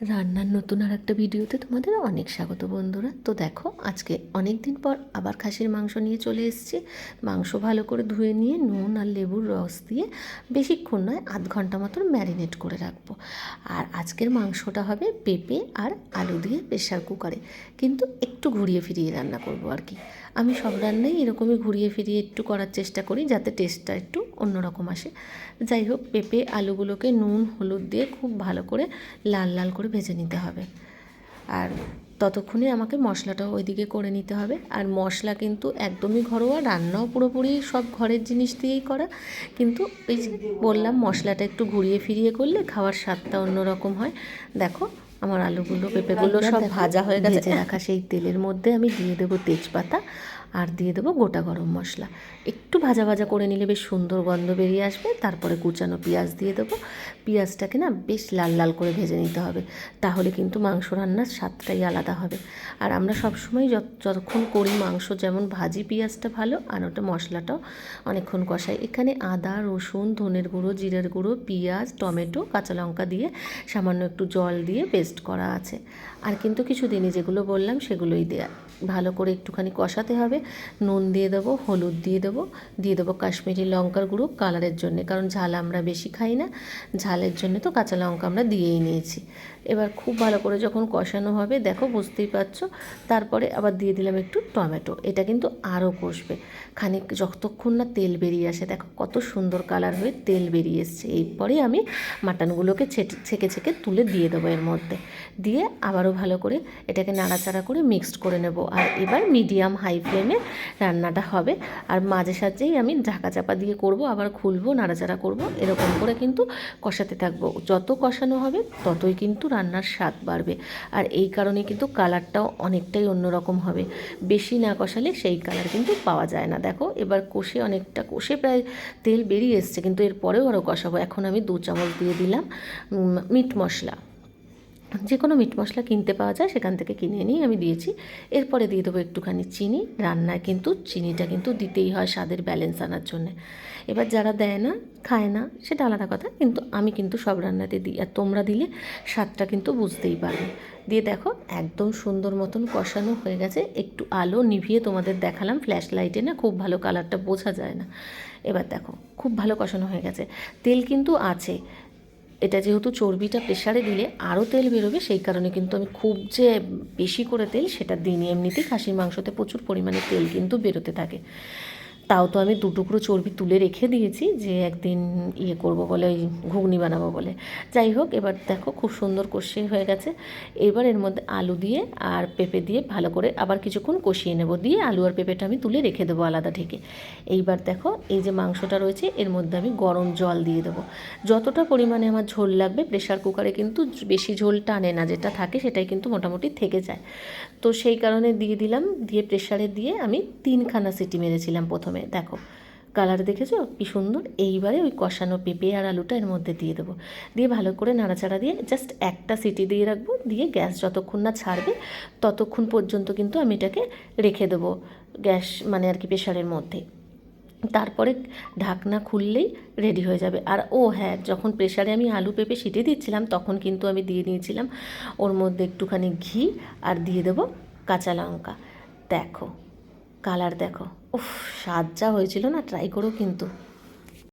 রান্নার নতুন আর একটা ভিডিওতে তোমাদের অনেক স্বাগত বন্ধুরা। তো দেখো, আজকে অনেক দিন পর আবার খাসির মাংস নিয়ে চলে এসেছি। মাংস ভালো করে ধুয়ে নিয়ে নুন আর লেবুর রস দিয়ে বেশিক্ষণ নয়, আধ ঘণ্টা মতন ম্যারিনেট করে রাখব। আর আজকের মাংসটা হবে পেঁপে আর আলু দিয়ে প্রেশার কুকারে। কিন্তু একটু ঘুরিয়ে ফিরিয়ে রান্না করব আর কি। আমি সব রান্নাই এরকমই ঘুরিয়ে ফিরিয়ে একটু করার চেষ্টা করি যাতে টেস্টটা একটু অন্যরকম আসে। যাই হোক, পেঁপে, আলুগুলোকে নুন, হলুদ দিয়ে খুব ভালো করে লাল লাল করে ভেজে নিতে হবে। আর ততক্ষণে আমাকে মশলাটাও ওইদিকে করে নিতে হবে। আর মশলা কিন্তু একদমই ঘরোয়া রান্নাও পুরোপুরি সব ঘরের জিনিস দিয়েই করা। কিন্তু এই বললাম মশলাটা একটু ঘুরিয়ে ফিরিয়ে করলে খাওয়ার স্বাদটা অন্যরকম হয়। দেখো আমার আলুগুলো পেঁপেগুলো সব ভাজা হয়ে গেছে। রাখা সেই তেলের মধ্যে আমি দিয়ে দেবো তেজপাতা। আর দিয়ে দেবো গোটা গরম মশলা। একটু ভাজা ভাজা করে নিলে বেশ সুন্দর গন্ধ বেরিয়ে আসবে। তারপরে কুচানো পেঁয়াজ দিয়ে দেবো। পেঁয়াজটাকে না বেশ লাল লাল করে ভেজে নিতে হবে। তাহলে কিন্তু মাংস রান্নার স্বাদটাই আলাদা হবে। আর আমরা সবসময় যত, যতক্ষণ করি মাংস, যেমন ভাজি পেঁয়াজটা ভালো আর ওটা মশলাটাও অনেকক্ষণ কষাই। এখানে আদা, রসুন, ধনের গুঁড়ো, জিরের গুঁড়ো, পেঁয়াজ, টমেটো, কাঁচা লঙ্কা দিয়ে সামান্য একটু জল দিয়ে পেস্ট করা আছে। আর কিন্তু কিছু দিনই যেগুলো বললাম সেগুলোই দেয়া। ভালো করে একটুখানি কষাতে হবে। নুন দিয়ে দেবো, হলুদ দিয়ে দেবো দিয়ে দেবো কাশ্মীরি লঙ্কার গুঁড়ো কালারের জন্যে, কারণ ঝাল আমরা বেশি খাই না। ঝালের জন্য তো কাঁচা লঙ্কা আমরা দিয়েই নিয়েছি। এবার খুব ভালো করে যখন কষানো হবে, দেখো বুঝতেই পারছ, তারপরে আবার দিয়ে দিলাম একটু টমেটো, এটা কিন্তু আরও কষবে। খানিক যতক্ষণ না তেল বেরিয়ে আসে, দেখো কত সুন্দর কালার হয়ে তেল বেরিয়ে এসছে। এরপরে আমি মাটনগুলোকে ছেঁকে ছেঁকে তুলে দিয়ে দেবো এর মধ্যে। দিয়ে আবারও ভালো করে এটাকে নাড়াচাড়া করে মিক্সড করে নেব। আর এবার মিডিয়াম হাই ফ্লেমে রান্নাটা হবে। আর মাঝে সাঝেই আমি ঢাকা চাপা দিয়ে করব, আবার খুলবো, নাড়াচাড়া করব, এরকম করে কিন্তু কষাতে থাকব। যত কষানো হবে, ততই কিন্তু রান্নার স্বাদ বাড়বে। আর এই কারণে কিন্তু কালারটাও অনেকটাই অন্যরকম হবে। বেশি না কষালে সেই কালার কিন্তু পাওয়া যায় না। দেখো, এবার কষে অনেকটা, কষে প্রায় তেল বেরিয়ে এসছে, কিন্তু এরপরেও আরও কষাবো। এখন আমি দু চামচ দিয়ে দিলাম মিট মশলা। যে কোনো মিট মশলা কিনতে পাওয়া যায়, সেখান থেকে কিনে নিয়ে আমি দিয়েছি। এরপরে দিয়ে দেবো একটুখানি চিনি। রান্নায় কিন্তু চিনিটা কিন্তু দিতেই হয় স্বাদের ব্যালেন্স আনার জন্যে। এবার যারা দেয় না, খায় না, সেটা আলাদা কথা, কিন্তু আমি কিন্তু সব রান্নাতে দিই। আর তোমরা দিলে স্বাদটা কিন্তু বুঝতেই পারবে। দিয়ে দেখো, একদম সুন্দর মতন কষানো হয়ে গেছে। একটু আলো নিভিয়ে তোমাদের দেখালাম ফ্ল্যাশ লাইটে না খুব ভালো কালারটা বোঝা যায় না। এবার দেখো, খুব ভালো কষানো হয়ে গেছে। তেল কিন্তু আছে এটা যেহেতু চর্বিটা প্রেশারে দিলে আরও তেল বেরোবে, সেই কারণে কিন্তু আমি খুব যে বেশি করে তেল সেটা দিইনি এমনিতেই খাসির মাংসতে প্রচুর পরিমাণে তেল কিন্তু বেরোতে থাকে। তাও তো আমি দু টুকরো চর্বি তুলে রেখে দিয়েছি যে একদিন ইয়ে করব বলে, ওই ঘুগনি বানাবো বলে। যাই হোক, এবার দেখো খুব সুন্দর কষিয়ে হয়ে গেছে। এবার এর মধ্যে আলু দিয়ে আর পেঁপে দিয়ে ভালো করে আবার কিছুক্ষণ কষিয়ে নেব। দিয়ে আলু আর পেঁপেটা আমি তুলে রেখে দেবো আলাদা থেকে এইবার দেখো এই যে মাংসটা রয়েছে, এর মধ্যে আমি গরম জল দিয়ে দেবো। যতটা পরিমাণে আমার ঝোল লাগবে প্রেশার কুকারে কিন্তু বেশি ঝোল টানে না, যেটা থাকে সেটাই কিন্তু মোটামুটি থেকে যায়। তো সেই কারণে দিয়ে দিলাম, দিয়ে প্রেশারে দিয়ে আমি তিনখানা সিটি মেরেছিলাম প্রথমে। দেখো কালার দেখেছ? কি সুন্দর। এইবারে ওই কষানো পেঁপে আর আলুটা এর মধ্যে দিয়ে দেবো। দিয়ে ভালো করে নাড়াচাড়া দিয়ে জাস্ট একটা সিটি দিয়ে রাখব। দিয়ে গ্যাস যতক্ষণ না ছাড়বে, ততক্ষণ পর্যন্ত কিন্তু আমি এটাকে রেখে দেবো গ্যাস মানে আর কি প্রেশারের মধ্যে। তারপরে ঢাকনা খুললেই রেডি হয়ে যাবে। আর ও হ্যাঁ যখন প্রেশারে আমি আলু, পেঁপে, সিটি দিচ্ছিলাম, তখন কিন্তু আমি দিয়ে নিয়েছিলাম ওর মধ্যে একটুখানি ঘি আর দিয়ে দেবো কাঁচা লঙ্কা। দেখো কালার দেখো। উফ যা হয়েছিল না ট্রাই করো কিন্তু।